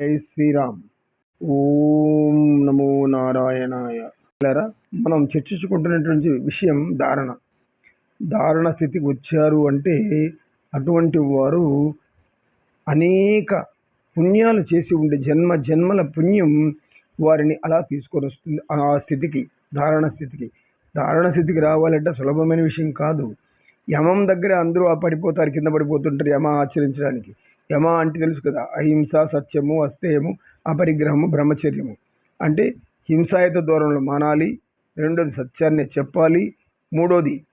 జై శ్రీరామ్. ఓం నమో నారాయణాయ. పిల్లరా, మనం చర్చించుకుంటున్నటువంటి విషయం ధారణ. ధారణ స్థితికి వచ్చారు అంటే అటువంటి వారు అనేక పుణ్యాలు చేసి ఉండే జన్మ జన్మల పుణ్యం వారిని అలా తీసుకొని వస్తుంది ఆ స్థితికి ధారణ స్థితికి. ధారణ స్థితికి రావాలంటే సులభమైన విషయం కాదు. యమం దగ్గర అందరూ ఆ పడిపోతారు కింద పడిపోతుంటారు యమ ఆచరించడానికి. యమ అంటే తెలుసు కదా అహింస సత్యము అస్తేయము అపరిగ్రహము బ్రహ్మచర్యము. అంటే హింసాయుత దూరంలో మానాలి రెండోది సత్యాన్ని చెప్పాలి మూడోది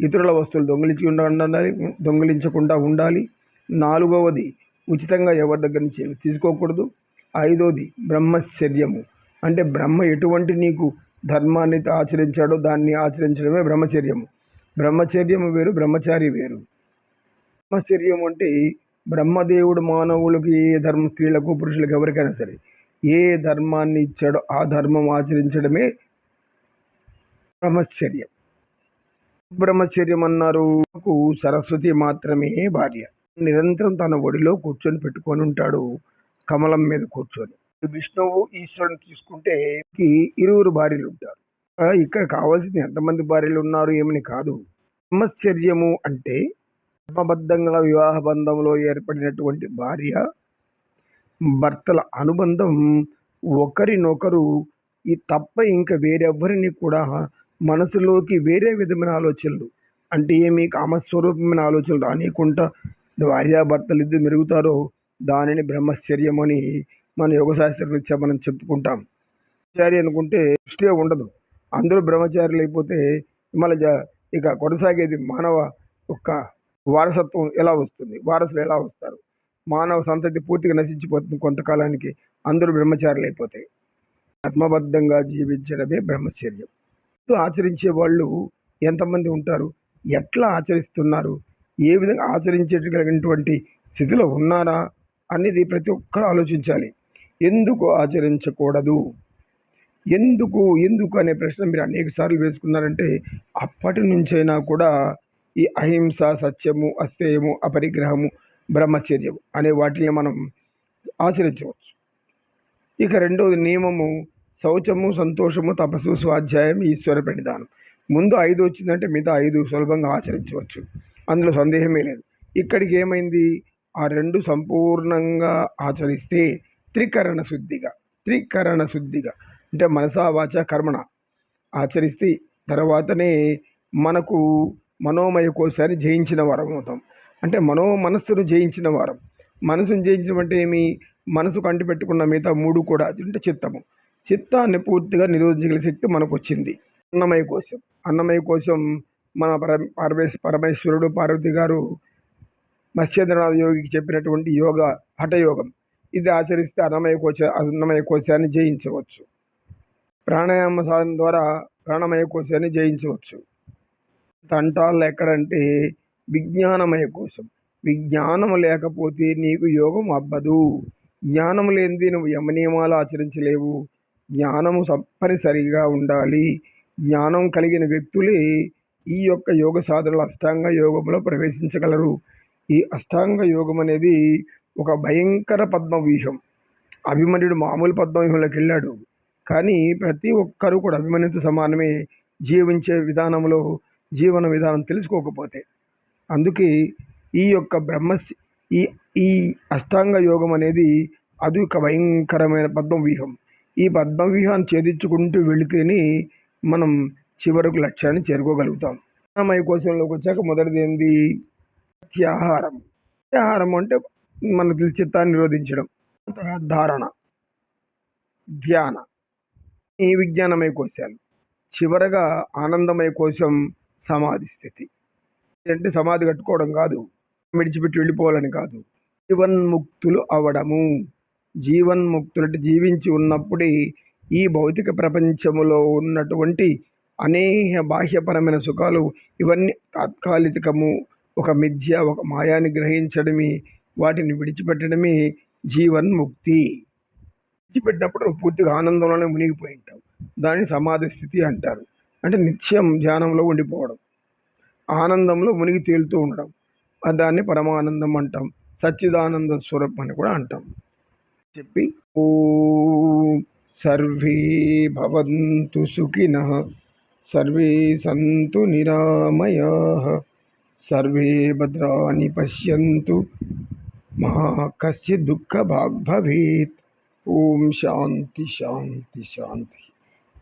ఇతరుల వస్తువులు దొంగిలించి ఉండాలి దొంగిలించకుండా ఉండాలి నాలుగవది ఉచితంగా ఎవరి దగ్గర నుంచి ఏమి తీసుకోకూడదు ఐదోది బ్రహ్మచర్యము అంటే బ్రహ్మ ఎటువంటి నీకు ధర్మాన్ని ఆచరించాడో దాన్ని ఆచరించడమే బ్రహ్మచర్యము. బ్రహ్మచర్యము వేరు బ్రహ్మచారి వేరు. బ్రహ్మచర్యం అంటే బ్రహ్మదేవుడు మానవులకు ఏ ధర్మం స్త్రీలకు పురుషులకు ఎవరికైనా సరే ఏ ధర్మాన్ని ఇచ్చాడో ఆ ధర్మం ఆచరించడమే బ్రహ్మచర్యం. బ్రహ్మచర్యం అన్నారు సరస్వతి మాత్రమే భార్య. నిరంతరం తన ఒడిలో కూర్చొని పెట్టుకొని ఉంటాడు కమలం మీద కూర్చొని. విష్ణువు ఈశ్వరుని తీసుకుంటే ఇరువురు భార్యలు ఉంటారు. ఇక్కడ కావాల్సింది ఎంతమంది భార్యలు ఉన్నారు ఏమని కాదు. బ్రహ్మచర్యము అంటే ధర్మబద్ధంగా వివాహ బంధంలో ఏర్పడినటువంటి భార్య భర్తల అనుబంధం ఒకరినొకరు ఈ తప్ప ఇంకా వేరెవ్వరిని కూడా మనసులోకి వేరే విధమైన ఆలోచనలు అంటే ఏమి కామస్వరూపమైన ఆలోచనలు రానియకుండా భార్యాభర్తలు ఇద్దరు మెరుగుతారో దానిని బ్రహ్మచర్యం అని మన యోగశాస్త్రం మనం చెప్పుకుంటాం. బ్రహ్మచారి అనుకుంటే దృష్టి ఉండదు. అందరూ బ్రహ్మచారులు అయిపోతే మళ్ళీ ఇక కొనసాగేది మానవ యొక్క వారసత్వం ఎలా వస్తుంది? వారసులు ఎలా వస్తారు? మానవ సంతతి పూర్తిగా నశించిపోతుంది కొంతకాలానికి. అందరూ బ్రహ్మచారులు అయిపోతాయి ఆత్మబద్ధంగా జీవించడమే బ్రహ్మచర్యం. ఆచరించే వాళ్ళు ఎంతమంది ఉంటారు? ఎట్లా ఆచరిస్తున్నారు? ఏ విధంగా ఆచరించేటటువంటి స్థితిలో ఉన్నారా? అనేది ప్రతి ఒక్కరు ఆలోచించాలి. ఎందుకు ఆచరించకూడదు? ఎందుకు? ఎందుకు అనే ప్రశ్న మీరు అనేక సార్లు వేసుకున్నారంటే అప్పటి నుంచైనా కూడా ఈ అహింస సత్యము అస్థేయము అపరిగ్రహము బ్రహ్మచర్యము అనే వాటిని మనం ఆచరించవచ్చు. ఇక రెండవది నియమము శౌచము సంతోషము తపస్సు స్వాధ్యాయం ఈశ్వర ప్రణిధానం ముందు ఐదు వచ్చిందంటే మిగతా ఐదు సులభంగా ఆచరించవచ్చు. అందులో సందేహమే లేదు. ఇక్కడికి ఏమైంది? ఆ రెండు సంపూర్ణంగా ఆచరిస్తే త్రికరణ శుద్ధిగా త్రికరణ శుద్ధిగా అంటే మనసా వాచ కర్మణ ఆచరిస్తే తర్వాతనే మనకు మనోమయ కోశాన్ని జయించిన వారం అవుతాం. అంటే మనో మనస్సును జయించిన వారం. మనసును జయించడం అంటే ఏమి? మనసుకు అంటి పెట్టుకున్న మిగతా మూడు కూడా అంటే చిత్తము. చిత్తాన్ని పూర్తిగా నిరోధించగల శక్తి మనకు వచ్చింది అన్నమయ కోశం. అన్నమయ కోసం మన పర పరమేశ్ పరమేశ్వరుడు పార్వతి గారు మత్స్యేంద్రనాథ యోగికి చెప్పినటువంటి యోగ హఠయోగం. ఇది ఆచరిస్తే అన్నమయ కోశ అన్నమయ కోశాన్ని జయించవచ్చు. ప్రాణాయామ సాధన ద్వారా ప్రాణమయ కోశాన్ని జయించవచ్చు. తంటాలు ఎక్కడంటే విజ్ఞానమయ కోసం. విజ్ఞానము లేకపోతే నీకు యోగం అబ్బదు జ్ఞానం లేనిది నువ్వు యమనియమాలు ఆచరించలేవు. జ్ఞానము తప్పనిసరిగా ఉండాలి. జ్ఞానం కలిగిన వ్యక్తులే ఈ యొక్క యోగ సాధనలు అష్టాంగ యోగంలో ప్రవేశించగలరు. ఈ అష్టాంగ యోగం అనేది ఒక భయంకర పద్మవ్యూహం. అభిమన్యుడు మామూలు పద్మవ్యూహంలోకి వెళ్ళాడు. కానీ ప్రతి ఒక్కరూ కూడా అభిమన్యుతో సమానమే జీవించే విధానంలో జీవన విధానం తెలుసుకోకపోతే అందుకే ఈ యొక్క బ్రహ్మ ఈ ఈ అష్టాంగ యోగం అనేది అది ఒక భయంకరమైన పద్మవ్యూహం. ఈ పద్మవ్యూహాన్ని ఛేదించుకుంటూ వెళితేనే మనం చివరకు లక్ష్యాన్ని చేరుకోగలుగుతాం. అన్నమయ కోశంలోకి వచ్చాక మొదటిది ఏంది? ప్రత్యాహారం ప్రత్యాహారం అంటే మన చిత్తాన్ని నిరోధించడం. ధారణ. ధ్యాన. ఈ విజ్ఞానమయ కోశాలు. చివరగా ఆనందమయ కోశం సమాధి స్థితి. అంటే సమాధి కట్టుకోవడం కాదు. విడిచిపెట్టి వెళ్ళిపోవాలని కాదు. జీవన్ముక్తులు అవడము. జీవన్ముక్తులు అంటే జీవించి ఉన్నప్పుడే ఈ భౌతిక ప్రపంచములో ఉన్నటువంటి అనేక బాహ్యపరమైన సుఖాలు ఇవన్నీ తాత్కాలికము. ఒక మిథ్య ఒక మాయాన్ని గ్రహించడమే. వాటిని విడిచిపెట్టడమే జీవన్ముక్తి. విడిచిపెట్టినప్పుడు పూర్తిగా ఆనందంలోనే మునిగిపోయి ఉంటావు. దాన్ని సమాధి స్థితి అంటారు. అంటే నిత్యం ధ్యానంలో ఉండిపోవడం. ఆనందంలో మునిగి తేలుతూ ఉండడం. దాన్ని పరమానందం అంటాం. సచ్చిదానంద స్వరూప్ అని కూడా అంటాం. చెప్పి ఓ సర్వే భవంతు సుఖిన సర్వే సంతు నిరామయాః సర్వే భద్రాణి పశ్యంతు మా దుఃఖ భాగ్ భవేత్ ఓం శాంతి శాంతి శాంతి.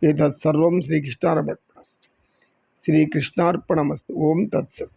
ఏతత్ సర్వం ஸ்ரீகிருஷ்ணார்ப்பணமஸ்து ஓம் தத்சத்